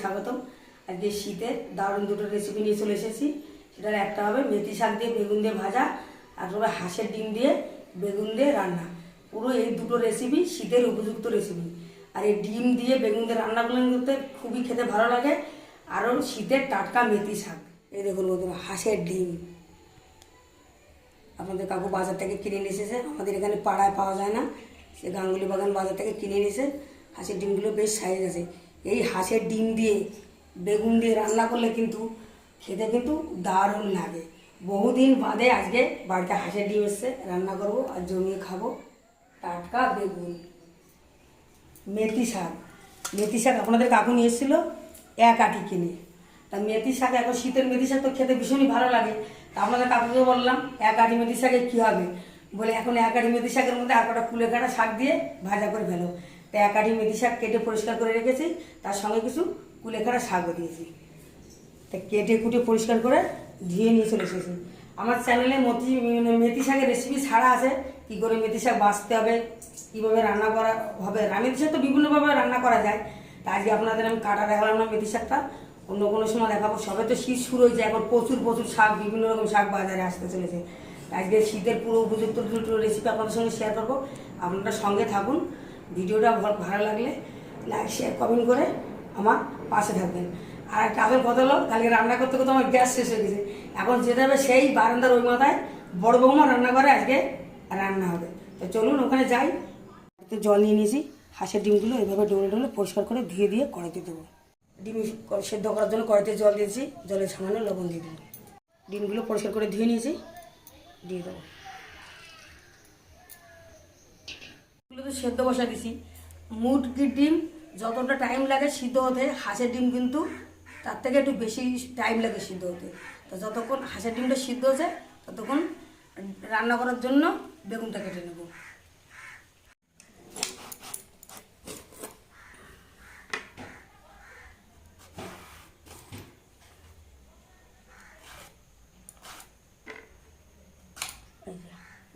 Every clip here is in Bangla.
স্বাগতম। আজকে শীতের দারুণ দুটো রেসিপি নিয়ে চলে এসেছি। সেটার একটা হবে মেথি শাক দিয়ে বেগুন দিয়ে ভাজা, আর হবে হাঁসের ডিম দিয়ে বেগুন দিয়ে রান্না। পুরো এই দুটো রেসিপি শীতের উপযুক্ত রেসিপি আর এই ডিম দিয়ে বেগুন দিয়ে রান্নাগুলো করতে খুবই খেতে ভালো লাগে। আরও শীতের টাটকা মেথি শাক। এই দেখুন বন্ধুরা, হাঁসের ডিম। আপনাদের কাকু বাজার থেকে কিনে নিয়ে এসেছে। আমাদের এখানে পাড়ায় পাওয়া যায় না। সে গাঙ্গুলি বাগান বাজার থেকে কিনে নিয়ে এসে হাঁসের ডিমগুলো বেশ সাইজ আছে। এই হাঁসের ডিম দিয়ে বেগুন দিয়ে রান্না করলে কিন্তু খেতে কিন্তু দারুণ লাগে। বহুদিন বাদে আজকে বাড়িতে হাঁসের ডিম এসছে, রান্না করব আর জমিয়ে খাব। টাটকা বেগুন। মেথি শাক। মেথি শাক আপনাদের কাকু নিয়ে এসেছিল, এক আটি কিনে। তা মেথি শাক এখন শীতের মেথি শাক তো খেতে ভীষণই ভালো লাগে। তা আপনাদের কাকুকে বললাম, এক আটি মেথি শাকে কী হবে? বলে, এখন এক আটি মেথি শাকের মধ্যে আর কটা কুলে কাটা শাক দিয়ে ভাজা করে ফেলো। তা এক মেথি শাক কেটে পরিষ্কার করে রেখেছি। তার সঙ্গে কিছু কুলে কাটা শাকও দিয়েছি। তা কেটে কুটে পরিষ্কার করে ধুয়ে নিয়ে চলে এসেছি। আমার চ্যানেলে মতি মেথি শাকের রেসিপি ছাড়া আছে। কী করে মেথি শাক বাঁচতে হবে, কীভাবে রান্না করা হবে? মেথি শাক তো বিভিন্নভাবে রান্না করা যায়। তা আজকে আপনাদের আমি কাটা দেখালাম না মেথি শাকটা। অন্য কোনো সময় দেখাবো। সবে তো শীত শুরু হয়েছে, এখন প্রচুর প্রচুর শাক, বিভিন্ন রকম শাক বাজারে আসতে চলেছে। আজকে শীতের পুরো উপযুক্ত রেসিপি আপনাদের সঙ্গে শেয়ার করব। আপনারা সঙ্গে থাকুন। ভিডিওটা ভালো লাগলে লাইক শেয়ার কমেন্ট করে আমার পাশে থাকবেন। আর একটা আগের কথা হলো, কালকে রান্না করতে করতে আমার গ্যাস শেষ হয়ে গেছে। এখন যেতে হবে সেই বারান্দার ওই মাথায়, বড় বৌমা রান্না করে আজকে রান্না হবে। তো চলুন, ওখানে যাই। একটু জল নিয়ে নিয়েছি, হাঁসের ডিমগুলো এইভাবে ডোলে ডোলে পরিষ্কার করে ধুয়ে দিয়ে কড়াইতে দেবো। ডিম সেদ্ধ করার জন্য কড়াইতে জল দিয়েছি, জলে সামান্য লবণ দিয়ে দেবো ডিমগুলো পরিষ্কার করে ধুয়ে নিয়েছি, দিয়ে দেবো। এগুলো তো সেদ্ধ বসা দিছি। মুরগির ডিম, যতটা টাইম লাগে সিদ্ধ হতে, হাঁসের ডিম কিন্তু তার থেকে একটু বেশি টাইম লাগে সিদ্ধ হতে। তো যতক্ষণ হাঁসের ডিমটা সিদ্ধ হচ্ছে, ততক্ষণ রান্না করার জন্য বেগুনটা কেটে নেব।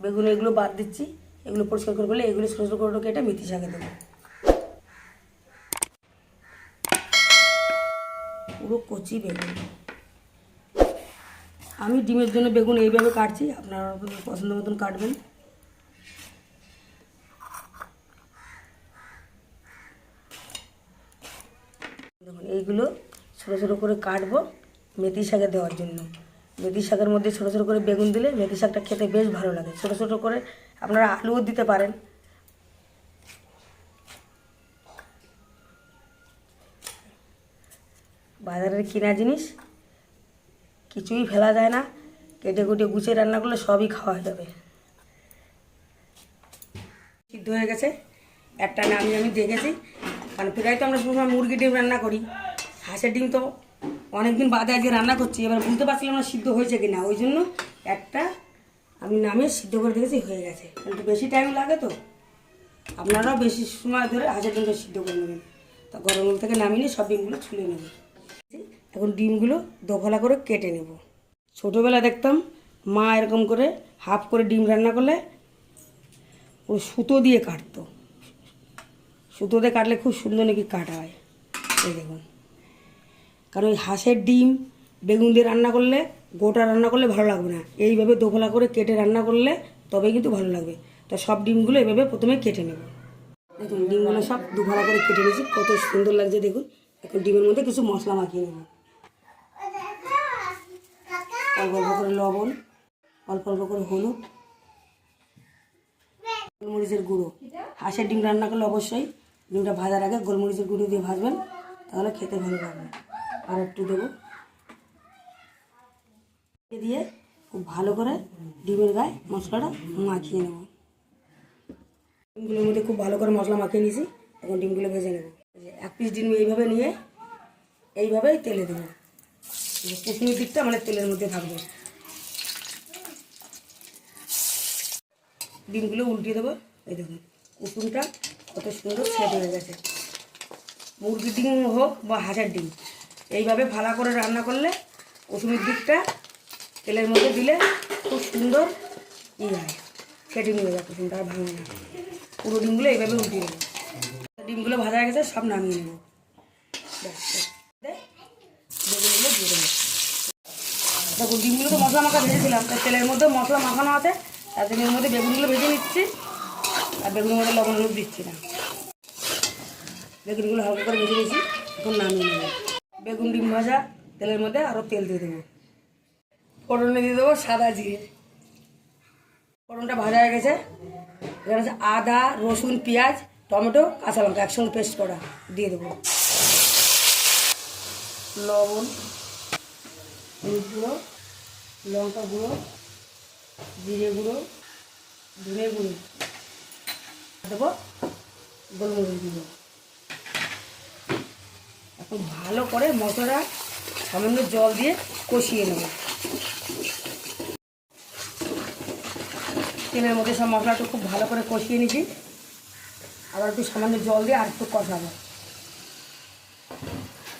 বেগুন এগুলো বাদ দিচ্ছি। এগুলো পরিষ্কার করে ফেলে এগুলো ছোটো ছোটো করে কেটে মেথি শাকে দেবো। পুরো কচি বেগুন। আমি ডিমের জন্য বেগুন এইভাবে কাটছি, আপনারা পছন্দ মতন কাটবেন। দেখুন, এইগুলো ছোটো ছোটো করে কাটবো মেথি শাকে দেওয়ার জন্য। মেথি শাকের মধ্যে ছোটো ছোটো করে বেগুন দিলে মেথি শাকটা খেতে বেশ ভালো লাগে। ছোটো ছোটো করে আপনারা আলুও দিতে পারেন। বাজারের কিনা জিনিস, কিছুই ফেলা যায় না। কেটে কুটে গুছিয়ে রান্না করলে সবই খাওয়া যাবে। সিদ্ধ হয়ে গেছে। একটা নামিয়ে আমি দেখেছি। কারণ প্রায় তো আমরা সবসময় মুরগি ডিম রান্না করি। হাঁসের ডিম তো অনেকদিন বাদে আজকে রান্না করছি। এবার বুঝতে পারছিলাম না সিদ্ধ হয়েছে কি না ওই জন্য একটা আমি নামিয়ে সিদ্ধ করে দেখেছি হয়ে গেছে। কিন্তু বেশি টাইম লাগে তো। আপনারাও বেশি সময় ধরে হাঁসের ডিমটা সিদ্ধ করে নেবেন। তা গরম থেকে নামিয়ে নিয়ে সব ডিমগুলো ছুলে নেবেন। এখন ডিমগুলো দোফালা করে কেটে নেব। ছোটোবেলা দেখতাম মা এরকম করে হাফ করে ডিম রান্না করলে ও সুতো দিয়ে কাটতো। সুতো দিয়ে কাটলে খুব সুন্দর নাকি কাটা হয়। এই দেখুন। কারণ ওই হাঁসের ডিম বেগুন দিয়ে রান্না করলে গোটা রান্না করলে ভালো লাগবে না। এইভাবে দোফালা করে কেটে রান্না করলে তবেই কিন্তু ভালো লাগবে। তো সব ডিমগুলো এভাবে প্রথমে কেটে নেব। দেখুন, ডিমগুলো সব দুফালা করে কেটে নিয়েছি। কত সুন্দর লাগছে, দেখুন। এখন ডিমের মধ্যে কিছু মশলা মাখিয়ে নেব। অল্প অল্প করে লবণ, অল্প অল্প করে হলুদ, গোলমরিচের গুঁড়ো। হাঁসের ডিম রান্না করলে অবশ্যই ডিমটা ভাজার আগে গোলমরিচের গুঁড়ো দিয়ে ভাজবেন, তাহলে খেতে ভালো লাগবে। আর একটু দেবো। দিয়ে খুব ভালো করে ডিমের গায়ে মশলাটা মাখিয়ে নেব। ডিমগুলোর মধ্যে খুব ভালো করে মশলা মাখিয়ে নিয়েছি, এখন ডিমগুলো ভেজে নেব। এক পিস ডিম এইভাবে নিয়ে এইভাবেই তেলে দেবো। কুসুমির দিকটা মানে তেলের মধ্যে থাকবে। ডিমগুলো উল্টিয়ে দেবো। এই দেখুন, কুসুমটা কত সুন্দর সেট হয়ে গেছে। মুরগির ডিম হোক বা হাঁসের ডিম, এইভাবে ভালো করে রান্না করলে কুসুমের দিকটা তেলের মধ্যে দিলে খুব সুন্দর ই হয়। কেটে নিয়ে যাবে ডিমটা আর ভাঙে না। পুরো ডিমগুলো এইভাবে উঠিয়ে নেব। ডিমগুলো ভাজা গেছে, সব নামিয়ে নেব। বেগুনগুলো দিয়ে দেবো। দেখো, ডিমগুলো তো মশলা মাখা ভেজেছিলাম তাই তেলের মধ্যে মশলা মাখানো আছে তার জন্য মধ্যে বেগুনগুলো ভেজে নিচ্ছি, আর বেগুনের মধ্যে লবণ রূপ দিচ্ছি না। বেগুনগুলো হালকা করে ভেজে নিয়েছি, এখন নামিয়ে নেব। বেগুন, ডিম ভাজা, তেলের মধ্যে আরও তেল দিয়ে দেবো। ফোড়নে দিয়ে দেবো সাদা জিরে। ফোড়নটা ভাজা হয়ে গেছে। এখানে আছে আদা, রসুন, পেঁয়াজ, টমেটো, কাঁচা লঙ্কা একসঙ্গে পেস্ট করা। দিয়ে দেবো। লবণ, হলুদ গুঁড়ো, লঙ্কা গুঁড়ো, জিরে গুঁড়ো, ধনে গুঁড়ো। দেবো গোলমরিচ গুঁড়ো। এখন ভালো করে মশলাটা সামান্য জল দিয়ে কষিয়ে নেব। তেলের মধ্যে সব মশলাটা খুব ভালো করে কষিয়ে নিয়েছি আবার একটু সামান্য জল দিয়ে আর একটু কষাবো।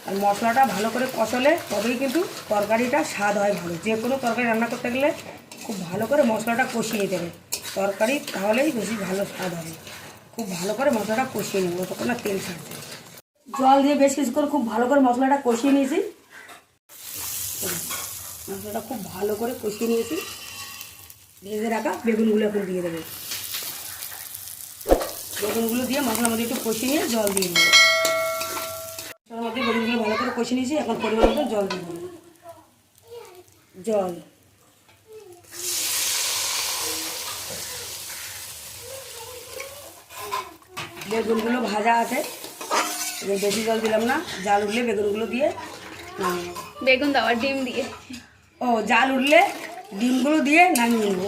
আর মশলাটা ভালো করে কষালে তবেই কিন্তু তরকারিটা স্বাদ হয় ভালো। যে কোনো তরকারি রান্না করতে গেলে খুব ভালো করে মশলাটা কষিয়ে দেবে তরকারি তাহলেই বেশি ভালো স্বাদ হবে। খুব ভালো করে মশলাটা কষিয়ে নেব ততক্ষণ না তেল ছাড়ছে জল দিয়ে বেশ কিছু করে খুব ভালো করে মশলাটা কষিয়ে নিয়েছি। মশলাটা খুব ভালো করে কষিয়ে নিয়েছি। ভেজে রাখা বেগুনগুলো এখন দিয়ে দেবো। বেগুনগুলো দিয়ে মশলার মধ্যে একটু কষিয়ে নিয়ে জল দিয়ে দেবো। মশলার মধ্যে বেগুনগুলো ভালো করে কষিয়ে নিয়েছি এখন পরিমাণ মতো জল দিয়ে দেবো। জল। বেগুনগুলো ভাজা আছে বেশি জল দিলাম না জাল উঠলে বেগুনগুলো দিয়ে বেগুন দাও ডিম দিয়ে। ও জাল উঠলে ডিমগুলো দিয়ে নামিয়ে নেব।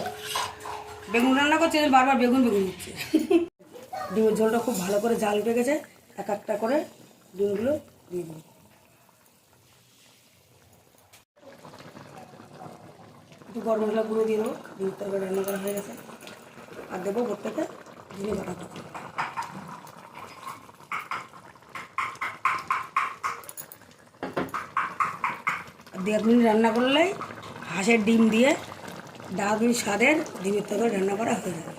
বেগুন রান্না করছে বারবার বেগুন বেগুন দিচ্ছে। ডিমের ঝোলটা খুব ভালো করে জাল উঠে গেছে এক একটা করে ডিমগুলো দিয়ে দেবো। একটু গরম মশলা গুঁড়ো দিয়ে দেবো ডিমের তরকারি রান্না করা হয়ে গেছে। আর দেবো প্রত্যেকে জিরে বাটা পাতা দেড় মিনিট রান্না করলেই হাঁসের ডিম দিয়ে দারুণ স্বাদের ডিমের তরকারি রান্না করা হয়ে যাবে।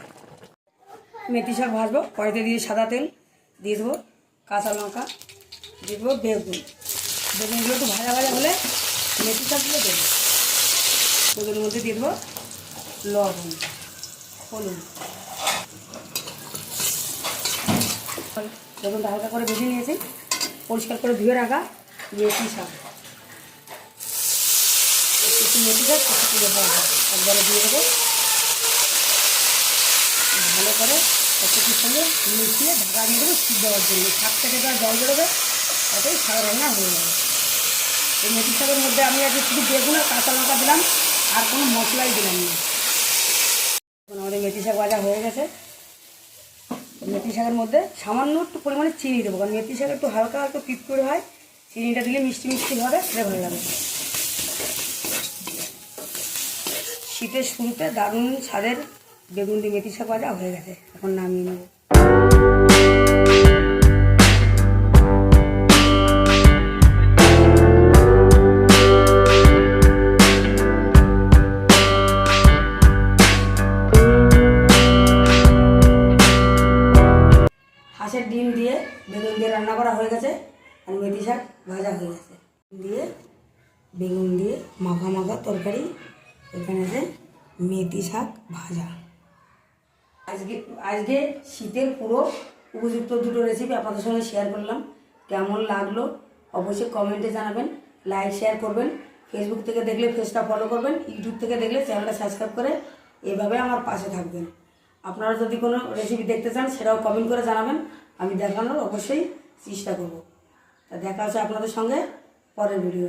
মেথি শাক ভাজবো, কড়াইতে দিয়ে সাদা তেল দিয়ে দেবো, কাঁচা লঙ্কা দিয়ে দেবো, বেগুন। বেগুনগুলো একটু ভাজা ভাজা হলে মেথি শাকগুলো দেবো। বেগুনের মধ্যে দিয়ে দেবো লবণ, হলুদ। বেগুনটা হালকা করে ভেজে নিয়েছি, পরিষ্কার করে ধুয়ে রাখা মেথি শাক। শাক একটু তুলে দেওয়া হয় একবারে দিয়ে দেবো। ভালো করে কচুটির সঙ্গে মিশিয়ে ঢাকা দিয়ে দেবো সিদ্ধ হওয়ার জন্য। শাক থেকে যা জল বেরোবে, তাতেই শাক রান্না হয়ে যাবে। এই মেথি শাকের মধ্যে আমি আজকে শুধু বেগুন আর কাঁচা লঙ্কা দিলাম, আর কোনো মশলাই দিলাম না। আমাদের মেথি শাক ভাজা হয়ে গেছে। মেথি শাকের মধ্যে সামান্য একটু পরিমাণে চিনি দেবো, কারণ মেথি শাক একটু হালকা একটু করে হয়, চিনিটা দিলে মিষ্টি মিষ্টি হবে সেটা ভালো লাগে। শীতের শুরুতে দারুণ স্বাদের বেগুন দিয়ে মেথি শাক ভাজা হয়ে গেছে। এখন নামিয়ে নেব। হাঁসের ডিম দিয়ে বেগুন দিয়ে রান্না করা হয়ে গেছে আর মেথি শাক ভাজা হয়ে গেছে। দিয়ে বেগুন দিয়ে মাখা মাখা তরকারি এখানে আছে মেথি শাক ভাজা। আজকে আজকে শীতের পুরো উপযুক্ত দুটো রেসিপি আপনাদের সঙ্গে শেয়ার করলাম। কেমন লাগল অবশ্যই কমেন্টে জানাবেন লাইক শেয়ার করবেন। ফেসবুক থেকে দেখলে পেজটা ফলো করবেন ইউটিউব থেকে দেখলে চ্যানেলটা সাবস্ক্রাইব করে এভাবে আমার পাশে থাকবেন। আপনারা যদি কোনো রেসিপি দেখতে চান, সেটাও কমেন্ট করে জানাবেন, আমি দেখানোর অবশ্যই চেষ্টা করব। তা দেখা হচ্ছে আপনাদের সঙ্গে পরের ভিডিও